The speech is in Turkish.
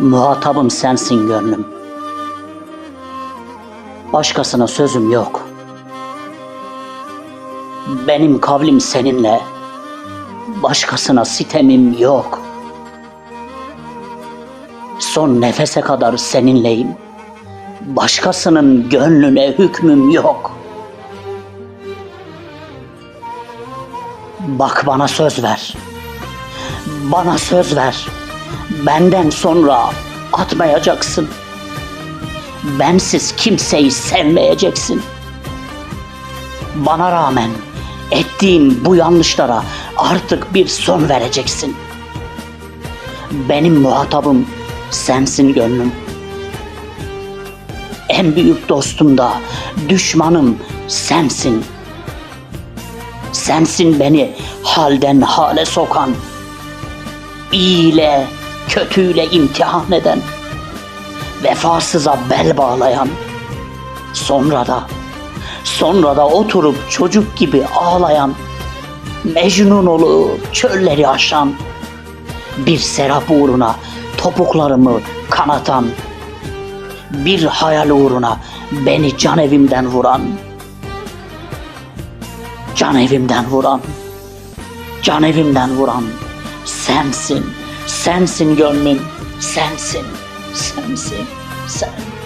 Muhatabım sensin gönlüm. Başkasına sözüm yok. Benim kavlim seninle. Başkasına sitemim yok. Son nefese kadar seninleyim. Başkasının gönlüne hükmüm yok. Bak bana söz ver. Bana söz ver. Benden sonra atmayacaksın. Bensiz kimseyi sevmeyeceksin. Bana rağmen ettiğim bu yanlışlara artık bir son vereceksin. Benim muhatabım sensin gönlüm. En büyük dostum da düşmanım sensin. Sensin beni halden hale sokan iyiyle, kötüyle imtihan eden, vefasıza bel bağlayan, sonra da, sonra da oturup çocuk gibi ağlayan, Mecnun olup çölleri aşan, bir serap uğruna topuklarımı kanatan, bir hayal uğruna beni can evimden vuran, can evimden vuran, can evimden vuran sensin, sensin gönlüm, sensin, sensin, sen.